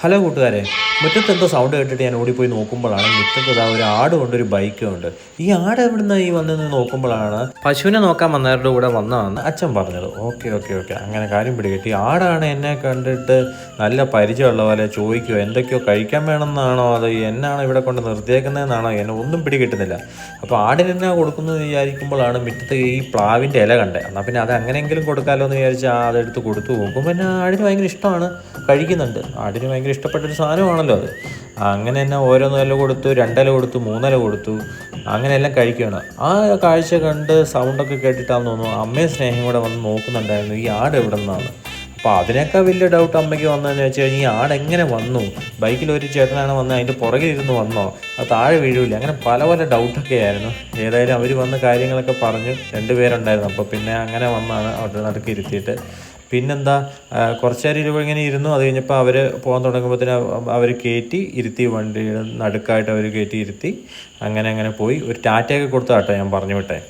Hello കൂട്ടുകാരെ. മുറ്റത്ത് എന്തോ സൗണ്ട് കേട്ടിട്ട് ഞാൻ ഓടിപ്പോയി നോക്കുമ്പോഴാണ് മുറ്റത്ത് ഇതാ ഒരു ആട് കൊണ്ട് ഒരു ബൈക്കും ഉണ്ട്. ഈ ആട് എവിടുന്ന ഈ വന്നതെന്ന് നോക്കുമ്പോഴാണ് പശുവിനെ നോക്കാൻ വന്നവരുടെ കൂടെ വന്നതാണ് അച്ഛൻ പറഞ്ഞത്. Okay okay okay. അങ്ങനെ കാര്യം പിടികിട്ടി. ആടാണ് എന്നെ കണ്ടിട്ട് നല്ല പരിചയമുള്ള പോലെ ചോദിക്കുമോ എന്തൊക്കെയോ കഴിക്കാൻ വേണമെന്നാണോ അത് എന്നാണോ ഇവിടെ കൊണ്ട് നിർത്തിയേക്കുന്നതെന്നാണോ? എന്നെ ഒന്നും പിടികിട്ടുന്നില്ല. അപ്പോൾ ആടിന് എന്നാ കൊടുക്കുന്നത് വിചാരിക്കുമ്പോഴാണ് മുറ്റത്ത് ഈ പ്ലാവിന്റെ ഇല കണ്ടത്. എന്നാൽ പിന്നെ അത് അങ്ങനെയെങ്കിലും കൊടുക്കാമല്ലോ എന്ന് വിചാരിച്ച് അതെടുത്ത് കൊടുത്തു. നോക്കും പിന്നെ ആടിന് ഭയങ്കര ഇഷ്ടമാണ്. കഴിക്കുന്നുണ്ട്. ആടിന് ഭയങ്കര ഇഷ്ടപ്പെട്ടൊരു സാധനമാണല്ലോ. അത്. അങ്ങനെ തന്നെ ഓരോന്നില കൊടുത്തു രണ്ടില കൊടുത്തു മൂന്നില കൊടുത്തു അങ്ങനെ എല്ലാം കഴിക്കുകയാണ്. ആ കാഴ്ച കണ്ട് സൗണ്ടൊക്കെ കേട്ടിട്ടാണെന്ന് തോന്നുന്നു അമ്മയും സ്നേഹം കൂടെ വന്ന് നോക്കുന്നുണ്ടായിരുന്നു ഈ ആട് എവിടെ നിന്നാണ്? അപ്പോൾ അതിനേക്കാൾ വലിയ ഡൗട്ട് അമ്മയ്ക്ക് വന്നതെന്ന് വെച്ച് കഴിഞ്ഞാൽ ഈ ആട് എങ്ങനെ വന്നു? ബൈക്കിൽ ഒരു ചേട്ടനാണ് വന്നത് അതിന്റെ പുറകിൽ ഇരുന്ന് വന്നോ? അത് താഴെ വീഴൂല. അങ്ങനെ പല പല ഡൗട്ടൊക്കെ ആയിരുന്നു. ഏതായാലും അവർ വന്ന് കാര്യങ്ങളൊക്കെ പറഞ്ഞു. രണ്ടുപേരുണ്ടായിരുന്നു അപ്പോൾ പിന്നെ അങ്ങനെ വന്നാണ് അവരുടെ നടുക്ക് ഇരുത്തിയിട്ട്. പിന്നെന്താ കുറച്ച് നേരം ഇരുപത് ഇങ്ങനെ ഇരുന്നു. അത് കഴിഞ്ഞപ്പോൾ അവർ പോകാൻ തുടങ്ങുമ്പോഴത്തേന് അവർ കയറ്റി ഇരുത്തി വണ്ടിയുടെ നടുക്കായിട്ട് അവർ കയറ്റി ഇരുത്തി. അങ്ങനെ അങ്ങനെ പോയി. ഒരു ടാറ്റയൊക്കെ കൊടുത്താട്ടോ ഞാൻ പറഞ്ഞു വിട്ടെ.